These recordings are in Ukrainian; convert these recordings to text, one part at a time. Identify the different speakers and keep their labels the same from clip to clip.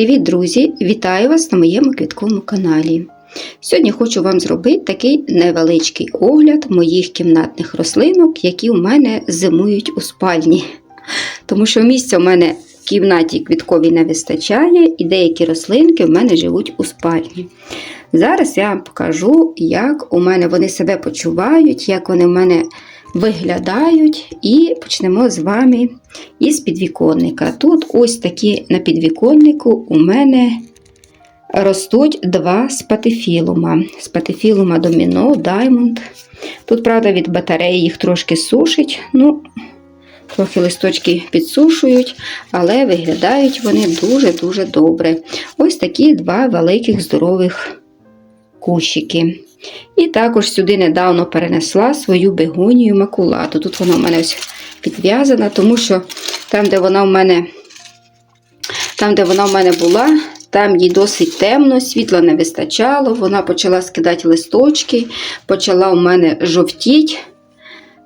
Speaker 1: Привіт, друзі! Вітаю вас на моєму квітковому каналі. Сьогодні хочу вам зробити такий невеличкий огляд моїх кімнатних рослинок, які у мене зимують у спальні. Тому що місця у мене в кімнаті квітковій не вистачає, і деякі рослинки в мене живуть у спальні. Зараз я вам покажу, як у мене вони себе почувають, як вони в мене виглядають, і почнемо з вами із підвіконника. Тут ось такі на підвіконнику у мене ростуть два спатифілума. Спатифілума Доміно, Diamond. Тут, правда, від батареї їх трошки сушить. Ну, Трохи листочки підсушують, але виглядають вони дуже-дуже добре. Ось такі два великих здорових кущики. І також сюди недавно перенесла свою бегонію макулату. Тут вона в мене ось підв'язана, тому що там, де вона в мене там, де вона в мене була, там їй досить темно, світла не вистачало, вона почала скидати листочки, почала у мене жовтіть,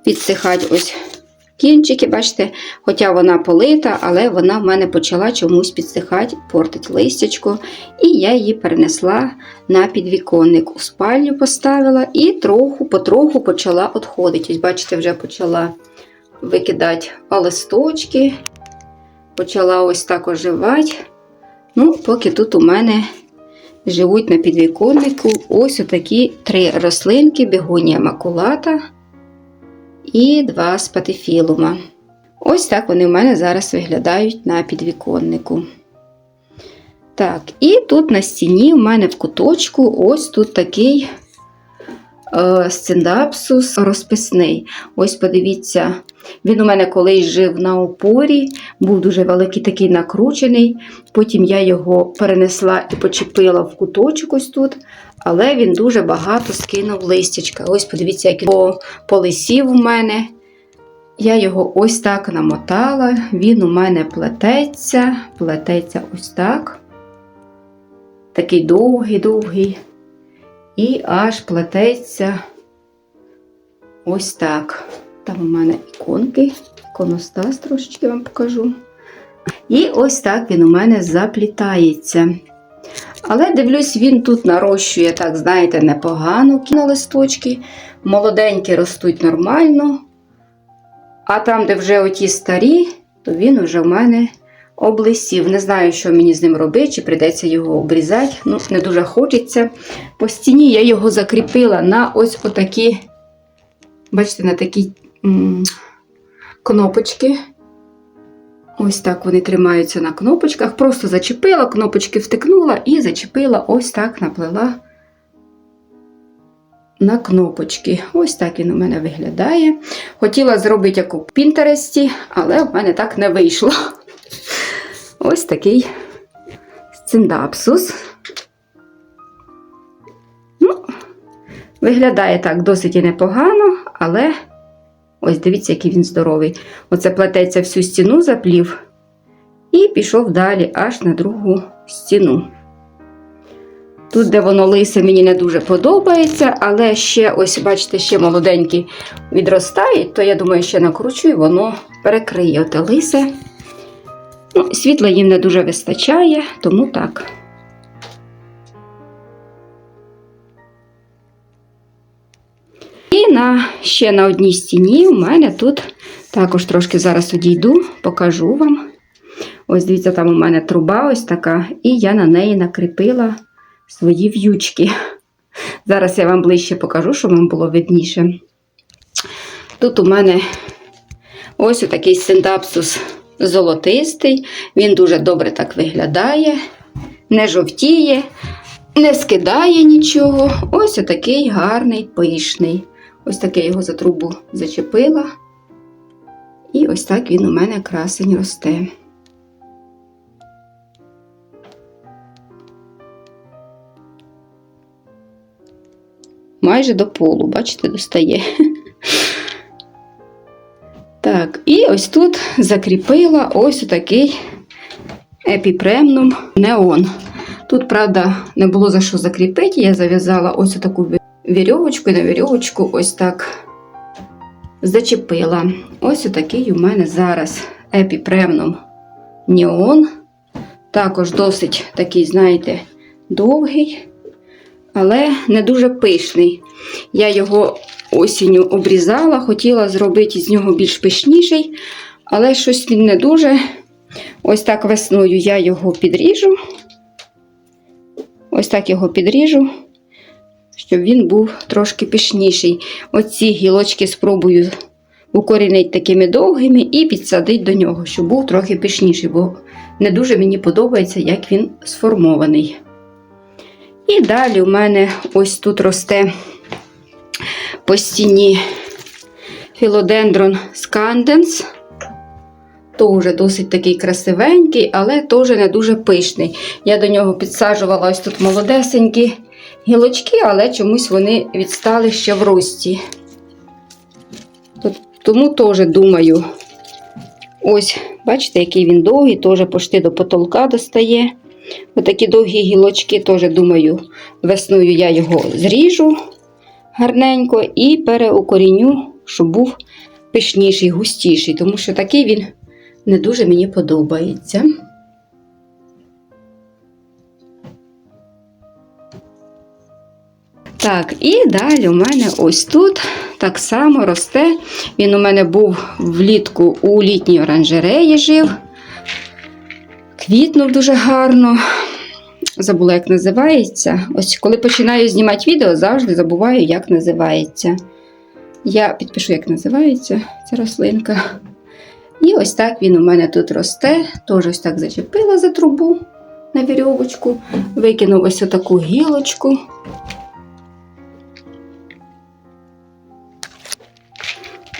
Speaker 1: підсихати ось кінчики, бачите, хоча вона полита, але вона в мене почала чомусь підсихати, портить листячко. І я її перенесла на підвіконник. У спальню поставила і троху, потроху почала відходити. Ось, бачите, вже почала викидати листочки, почала ось так оживати. Ну, поки тут у мене живуть на підвіконнику ось отакі три рослинки, бігонія макулата і два спатифілума. Ось так вони в мене зараз виглядають на підвіконнику. Так, і тут на стіні у мене в куточку ось тут такий сциндапсус розписний. Ось подивіться, він у мене колись жив на опорі, був дуже великий такий накручений. Потім я його перенесла і почепила в куточок ось тут. Але він дуже багато скинув листячка. Ось подивіться, як він полисів у мене. Я його ось так намотала, він у мене плететься, плететься ось так. Такий довгий-довгий. І аж плететься ось так. Там у мене іконки, іконостас трошечки вам покажу. І ось так він у мене заплітається. Але дивлюсь, він тут нарощує, так, знаєте, непогано кіно листочки. Молоденькі ростуть нормально. А там, де вже оті старі, то він вже в мене облисів. Не знаю, що мені з ним робити, чи прийдеться його обрізати. Ну, не дуже хочеться. По стіні я його закріпила на ось отакі, бачите, на такі м кнопочки. Ось так вони тримаються на кнопочках. Просто зачепила, кнопочки втикнула і зачепила, ось так наплела на кнопочки. Ось так він у мене виглядає. Хотіла зробити як у Пінтересті, але в мене так не вийшло. Ось такий сциндапсус. Ну, Виглядає так досить і непогано, але. Ось дивіться, який він здоровий. Оце плететься всю стіну заплів і пішов далі аж на другу стіну. Тут, де воно лисе, мені не дуже подобається, але ще, ось, бачите, ще молоденькі відростають, то я думаю, ще накручу і воно перекриє оте лисе. Ну, Світла їм не дуже вистачає, тому так. І на, ще на одній стіні у мене тут також трошки зараз одійду, покажу вам. Ось дивіться, там у мене труба ось така, і я на неї накріпила свої в'ючки. Зараз я вам ближче покажу, щоб вам було видніше. Тут у мене ось такий синдапсус золотистий, він дуже добре так виглядає, не жовтіє, не скидає нічого. Ось отакий гарний, пишний. Ось таке його за трубу зачепила. І ось так він у мене красень росте. Майже до полу, бачите, достає. Так, і ось тут закріпила ось такий епіпремнум неон. Тут, правда, не було за що закріпити, я зав'язала ось таку вірьовочку і на вірьовочку ось так зачепила. Ось отакий у мене зараз епіпремном Неон. Також досить такий, знаєте, довгий, але не дуже пишний. Я його осінню обрізала, хотіла зробити з нього більш пишніший, але щось він не дуже. Ось так весною я його підріжу. Ось так його підріжу, щоб він був трошки пишніший. Оці гілочки спробую укорінити такими довгими і підсадити до нього, щоб був трохи пишніший, бо не дуже мені подобається, як він сформований. І далі у мене ось тут росте по стіні філодендрон сканденс. Теж досить такий красивенький, але теж не дуже пишний. Я до нього підсаджувала ось тут молодесенькі гілочки, але чомусь вони відстали ще в рості. Тому теж думаю, ось, бачите, який він довгий, теж почти до потолка достає. Отакі довгі гілочки, теж думаю, весною я його зріжу гарненько і переукоріню, щоб був пишніший, густіший, тому що такий він не дуже мені подобається. Так, і далі у мене ось тут так само росте. Він у мене був влітку у літній оранжереї жив. Квітнув дуже гарно. Забула, як називається. Ось коли починаю знімати відео, завжди забуваю, як називається. Я підпишу, як називається ця рослинка. І ось так він у мене тут росте. Теж ось так зачепила за трубу на вірьовочку. Викинув ось отаку гілочку.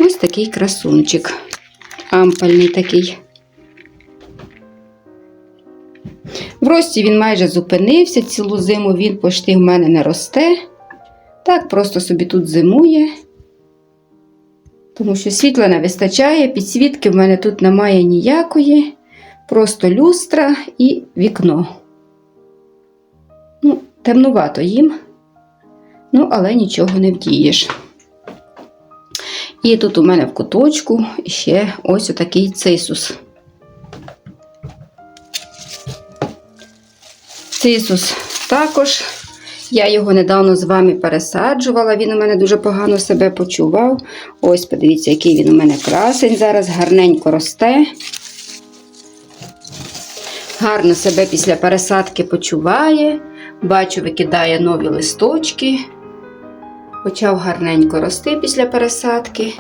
Speaker 1: Ось такий красунчик. Ампальний такий. Рості він майже зупинився, цілу зиму він почти в мене не росте. Так, просто собі тут зимує. Тому що світла не вистачає, підсвітки в мене тут немає ніякої. Просто люстра і вікно. Ну, темнувато їм. Ну, але нічого не вдієш. І тут у мене в куточку ще ось отакий цисус. Цисус також. Я його недавно з вами пересаджувала, він у мене дуже погано себе почував. Ось, подивіться, який він у мене красень зараз, гарненько росте. Гарно себе після пересадки почуває. Бачу, викидає нові листочки. Почав гарненько рости після пересадки.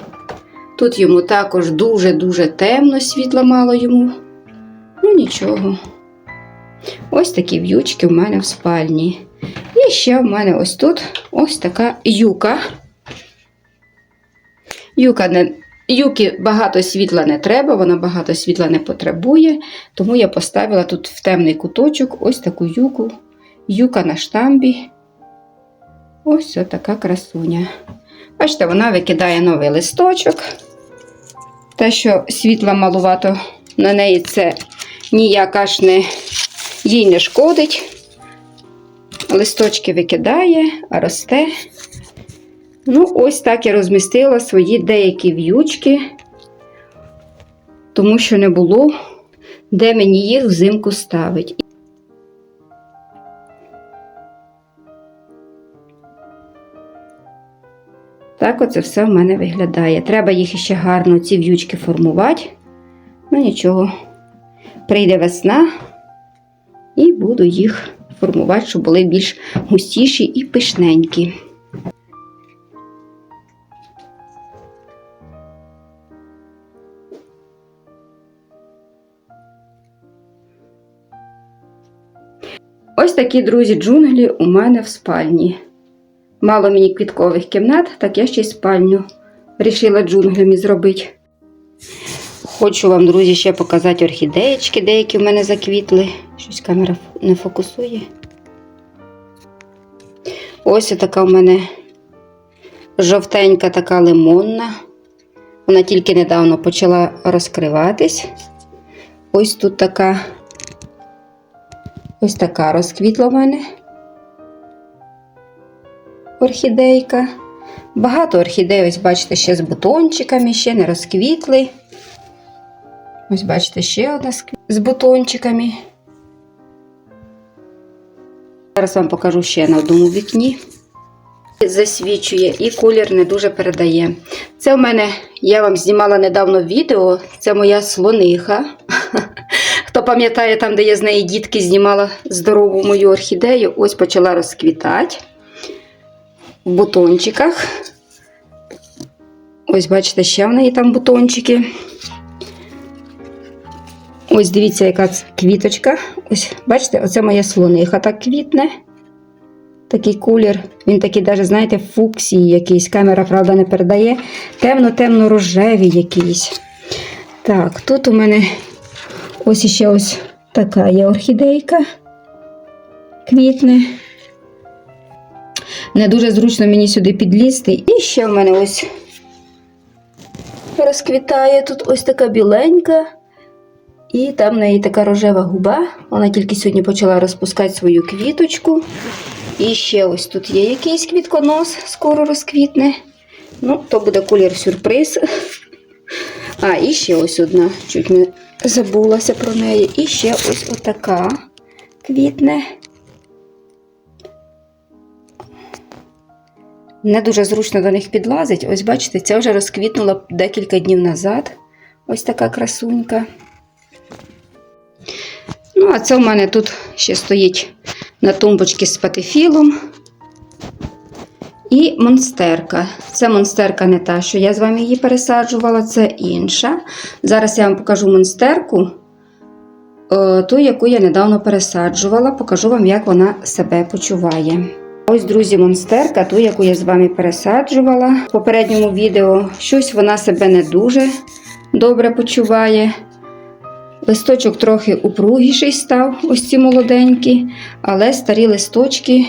Speaker 1: Тут йому також дуже-дуже темно, світла мало йому. Ну, нічого. Ось такі в'ючки в мене в спальні. І ще в мене ось тут ось така юка. Юка не, Юки багато світла не треба, вона багато світла не потребує, тому я поставила тут в темний куточок ось таку юку. Юка на штамбі. Ось така красуня. Бачите, вона викидає новий листочок. Те, що світла малувато на неї, це ніяка ж не їй не шкодить. Листочки викидає, росте. Ну, ось так я розмістила свої деякі в'ючки, тому що не було, де мені їх взимку ставити. Так оце все в мене виглядає. Треба їх ще гарно, ці в'ючки формувати. Ну нічого, прийде весна буду їх формувати, щоб були більш густіші і пишненькі. Ось такі, друзі, джунглі у мене в спальні. Мало мені квіткових кімнат, так я ще й спальню вирішила джунглями зробити. Хочу вам, друзі, ще показати орхідеєчки, деякі в мене заквітли. Щось камера не фокусує. Ось така в мене жовтенька така лимонна. Вона тільки недавно почала розкриватись. Ось тут така ось така розквітла в мене. Орхідейка. Багато орхідей, ось бачите, ще з бутончиками, ще не розквітли. Ось, бачите, ще одна з бутончиками. Зараз вам покажу ще на одному вікні. Засвічує і колір не дуже передає. Це в мене, я вам знімала недавно відео, це моя слониха. Хто пам'ятає, там, де я з неї дітки знімала здорову мою орхідею, ось почала розквітати в бутончиках. Ось, бачите, ще в неї там бутончики. Ось дивіться, яка квіточка. Ось, бачите, оце моя слониха так квітне. Такий колір. Він такий, навіть, знаєте, фуксії якийсь. Камера, правда, не передає. Темно-темно рожевий якийсь. Так, тут у мене ось іще ось така є орхідейка. Квітне. Не дуже зручно мені сюди підлізти. І ще в мене ось розквітає тут ось така біленька. І там в неї така рожева губа. Вона тільки сьогодні почала розпускати свою квіточку. І ще ось тут є якийсь квітконос, скоро розквітне. Ну, то буде колір сюрприз. А, і ще ось одна. Чуть не забулася про неї. І ще ось отака квітне. Не дуже зручно до них підлазить. Ось бачите, ця вже розквітнула декілька днів назад. Ось така красунька. Ну, а це в мене тут ще стоїть на тумбочці з патефілом. І монстерка. Це монстерка не та, що я з вами її пересаджувала, це інша. Зараз я вам покажу монстерку, е, ту, яку я недавно пересаджувала, покажу вам, як вона себе почуває. Ось, друзі, монстерка, ту, яку я з вами пересаджувала в попередньому відео. Щось вона себе не дуже добре почуває. Листочок трохи упругіший став, ось ці молоденькі, але старі листочки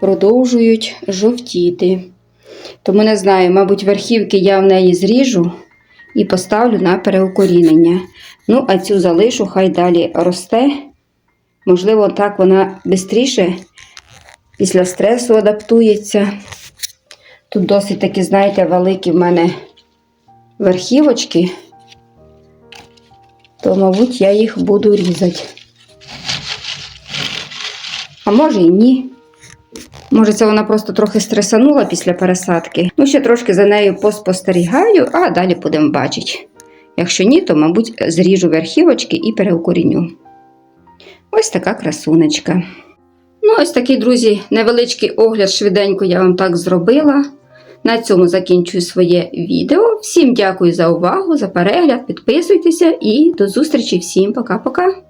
Speaker 1: продовжують жовтіти. Тому не знаю, мабуть, верхівки я в неї зріжу і поставлю на переукорінення. Ну, а цю залишу, хай далі росте. Можливо, так вона швидше після стресу адаптується. Тут досить такі, знаєте, великі в мене верхівочки то, мабуть, я їх буду різати. А може і ні. Може, це вона просто трохи стресанула після пересадки. Ну, ще трошки за нею поспостерігаю, а далі будемо бачити. Якщо ні, то, мабуть, зріжу верхівочки і переукоріню. Ось така красунечка. Ну, ось такий, друзі, невеличкий огляд швиденько я вам так зробила. На цьому закінчую своє відео. Всім дякую за увагу, за перегляд. Підписуйтеся і до зустрічі всім пока-пока.